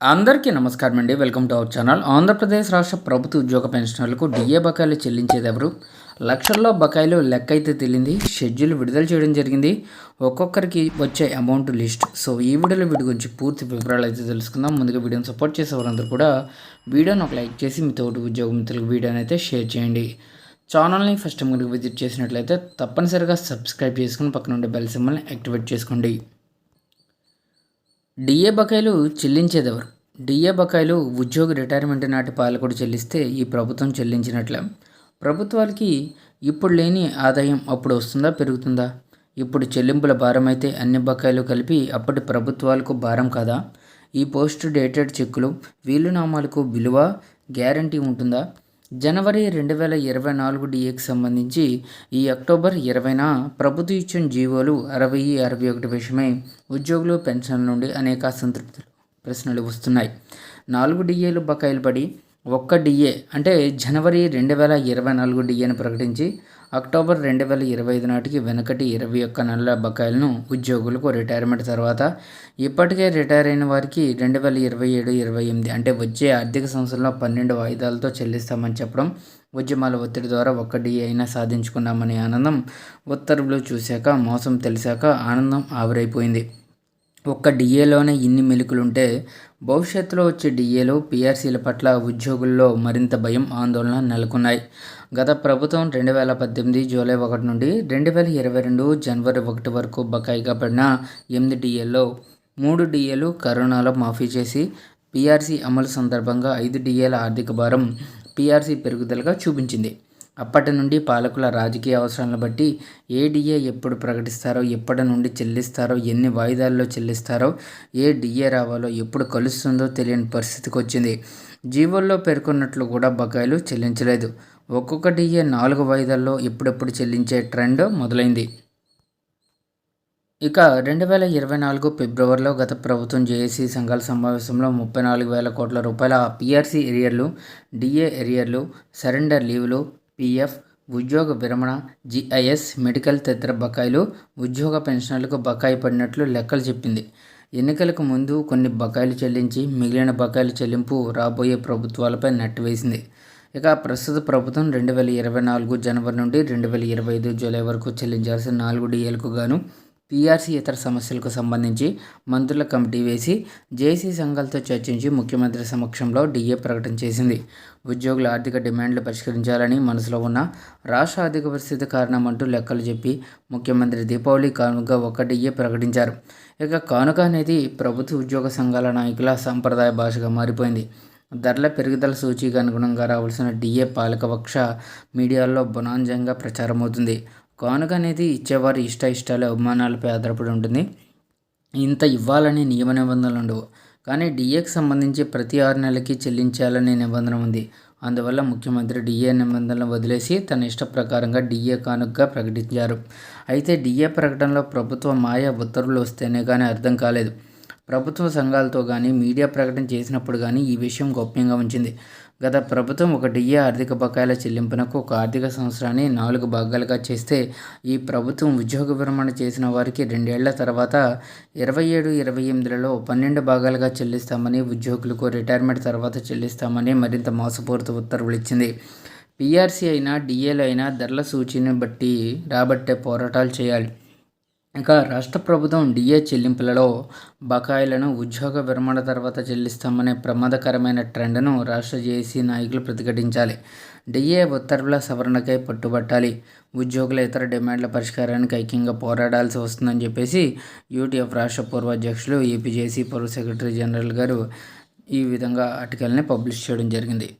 అందరికీ నమస్కారం అండి. Welcome to our channel Andhra Pradesh రాష్ట్ర ప్రభుత్వ ఉద్యోగ పెన్షనర్లకు డిఏ బకాయిలు చెల్లించేది ఎవరు? లక్షల్లో బకాయిలు లెక్క అయితే తెలియంది షెడ్యూల్ విడుదల చేయడం జరిగింది. ఒక్కొక్కరికి వచ్చే అమౌంట్ లిస్ట్ సో ఈ వీడియోలో వీడి గురించి పూర్తి వివరాలు అయితే తెలుసుకుందాం. ముందుగా వీడియోని సపోర్ట్ చేసే వారందరూ కూడా వీడియోని ఒక లైక్ చేసి మీ తోటి ఉద్యోగ మిత్రులకు వీడియోని అయితే షేర్ చేయండి. ఛానల్ని ఫస్ట్ టైం కనుక విజిట్ చేసినట్లయితే తప్పనిసరిగా సబ్స్క్రైబ్ చేసుకుని పక్కన ఉండే బెల్ సింబల్ని యాక్టివేట్ చేసుకోండి. డిఏ బకాయిలు చెల్లించేదెవరు? డిఏ బకాయిలు ఉద్యోగి రిటైర్మెంట్ నాటి పాలకుడు చెల్లిస్తే ఈ ప్రభుత్వం చెల్లించినట్లే. ప్రభుత్వాలకి ఇప్పుడు లేని ఆదాయం అప్పుడు వస్తుందా పెరుగుతుందా? ఇప్పుడు చెల్లింపుల భారం అయితే అన్ని బకాయిలు కలిపి అప్పటి ప్రభుత్వాలకు భారం కాదా? ఈ పోస్ట్ డేటెడ్ చెక్కులు వీలునామాలకు విలువ గ్యారంటీ ఉంటుందా? జనవరి రెండు వేల ఇరవై నాలుగు డిఏకి సంబంధించి ఈ అక్టోబర్ ఇరవైన ప్రభుత్వ ఇచ్చిన జీవోలు అరవై అరవై ఒకటి విషయమై ఉద్యోగులు పెన్షన్ల నుండి అనేక అసంతృప్తులు ప్రశ్నలు వస్తున్నాయి. నాలుగు డిఏలు బకాయిలు పడి ఒక్క డిఏ అంటే జనవరి రెండు వేల ఇరవై నాలుగు డిఏను ప్రకటించి అక్టోబర్ రెండు వేల ఇరవై ఐదు నాటికి వెనకటి ఇరవై ఒక్క నెలల బకాయిలను ఉద్యోగులకు రిటైర్మెంట్ తర్వాత ఇప్పటికే రిటైర్ అయిన వారికి రెండు వేల ఇరవై ఏడు ఇరవై ఎనిమిది అంటే వచ్చే ఆర్థిక సంవత్సరంలో పన్నెండు వాయిదాలతో చెల్లిస్తామని చెప్పడం ఉద్యమాల ఒత్తిడి ద్వారా ఒక్కటి అయినా సాధించుకున్నామనే ఆనందం ఉత్తర్వులు చూశాక మోసం తెలిసాక ఆనందం ఆవిరైపోయింది. ఒక్క డిఏలోనే ఇన్ని మెలుకులుంటే భవిష్యత్తులో వచ్చే డిఏలు పీఆర్సీల పట్ల ఉద్యోగుల్లో మరింత భయం ఆందోళన నెలకొన్నాయి. గత ప్రభుత్వం రెండు వేల పద్దెనిమిది జూలై ఒకటి నుండి రెండు వేల ఇరవై రెండు జనవరి ఒకటి వరకు బకాయిగా పడిన ఎనిమిది డిఏల్లో మూడు డిఏలు కరోనాలో మాఫీ చేసి పీఆర్సీ అమలు సందర్భంగా ఐదు డిఏల ఆర్థిక భారం పిఆర్సీ పెరుగుదలగా చూపించింది. అప్పటి నుండి పాలకుల రాజకీయ అవసరాలను బట్టి ఏ డిఏ ఎప్పుడు ప్రకటిస్తారో ఎప్పటి నుండి చెల్లిస్తారో ఎన్ని వాయిదాల్లో చెల్లిస్తారో ఏ డిఏ రావాలో ఎప్పుడు కలుస్తుందో తెలియని పరిస్థితికి వచ్చింది. జీవోల్లో పేర్కొన్నట్లు కూడా బకాయిలు చెల్లించలేదు. ఒక్కొక్క డిఏ నాలుగు వాయిదాల్లో ఎప్పుడెప్పుడు చెల్లించే ట్రెండ్ మొదలైంది. ఇక రెండు వేల ఇరవై నాలుగు ఫిబ్రవరిలో గత ప్రభుత్వం జేఏసీ సంఘాల సమావేశంలో ముప్పై నాలుగు వేల కోట్ల రూపాయల పిఆర్సీ ఎరియర్లు డిఏ ఎరియర్లు సరెండర్ లీవ్లు పిఎఫ్ ఉద్యోగ విరమణ జిఐఎస్ మెడికల్ తదితర బకాయిలు ఉద్యోగ పెన్షన్లకు బకాయి పడినట్లు లెక్కలు చెప్పింది. ఎన్నికలకు ముందు కొన్ని బకాయిలు చెల్లించి మిగిలిన బకాయిల చెల్లింపు రాబోయే ప్రభుత్వాలపై నెట్టివేసింది ఇక ప్రస్తుత ప్రభుత్వం రెండు వేల ఇరవై నాలుగు జనవరి నుండి రెండు వేల ఇరవై ఐదు జూలై వరకు చెల్లించాల్సిన నాలుగు డిఏలకు గాను పీఆర్సీ ఇతర సమస్యలకు సంబంధించి మంత్రుల కమిటీ వేసి జేసీ సంఘాలతో చర్చించి ముఖ్యమంత్రి సమక్షంలో డిఏ ప్రకటన చేసింది. ఉద్యోగుల ఆర్థిక డిమాండ్లు పరిష్కరించాలని మనసులో ఉన్న రాష్ట్ర ఆర్థిక పరిస్థితి కారణమంటూ లెక్కలు చెప్పి ముఖ్యమంత్రి దీపావళి కానుక ఒక డిఏ ప్రకటించారు. ఇక కానుక అనేది ప్రభుత్వ ఉద్యోగ సంఘాల నాయకుల సంప్రదాయ భాషగా మారిపోయింది. ధరల పెరుగుదల సూచికి అనుగుణంగా రావాల్సిన డిఏ పాలకపక్ష మీడియాలో బునాంజంగా ప్రచారం అవుతుంది కానుక అనేది ఇచ్చేవారి ఇష్ట ఇష్టాల అవమానాలపై ఆధారపడి ఉంటుంది. ఇంత ఇవ్వాలని నియమ నిబంధనలు ఉండవు. కానీ డిఏకి సంబంధించి ప్రతి ఆరు నెలలకి చెల్లించాలనే నిబంధన ఉంది. అందువల్ల ముఖ్యమంత్రి డిఏ నిబంధనలు వదిలేసి తన ఇష్ట ప్రకారంగా డిఏ కానుకగా ప్రకటించారు. అయితే డిఏ ప్రకటనలో ప్రభుత్వ మాయా ఉత్తర్వులు వస్తేనే కానీ అర్థం కాలేదు. ప్రభుత్వ సంఘాలతో కానీ మీడియా ప్రకటన చేసినప్పుడు కానీ ఈ విషయం గోప్యంగా ఉంచింది. గత ప్రభుత్వం ఒక డిఏ ఆర్థిక బకాయిల చెల్లింపునకు ఒక ఆర్థిక సంవత్సరాన్ని నాలుగు భాగాలుగా చేస్తే ఈ ప్రభుత్వం ఉద్యోగ విరమణ చేసిన వారికి రెండేళ్ళ తర్వాత ఇరవై ఏడు ఇరవై ఎనిమిదిలలో పన్నెండు భాగాలుగా చెల్లిస్తామని ఉద్యోగులకు రిటైర్మెంట్ తర్వాత చెల్లిస్తామని మరింత మోసపూరిత ఉత్తర్వులు ఇచ్చింది. పీఆర్సీ అయినా డిఏలు అయినా ధరల సూచీని బట్టి రాబట్టే పోరాటాలు చేయాలి. ఇక రాష్ట్ర ప్రభుత్వం డిఏ చెల్లింపులలో బకాయిలను ఉద్యోగ విరమణ తర్వాత చెల్లిస్తామనే ప్రమాదకరమైన ట్రెండ్ను రాష్ట్ర జేఏసీ నాయకులు ప్రతిఘటించాలి. డిఏ ఉత్తర్వుల సవరణకై పట్టుబట్టాలి. ఉద్యోగుల ఇతర డిమాండ్ల పరిష్కారానికి ఐక్యంగా పోరాడాల్సి వస్తుందని చెప్పేసి యూటీఎఫ్ రాష్ట్ర పూర్వ అధ్యక్షులు ఏపీజేసీ పూర్వ సెక్రటరీ జనరల్ గారు ఈ విధంగా ఆర్టికల్ని పబ్లిష్ చేయడం జరిగింది.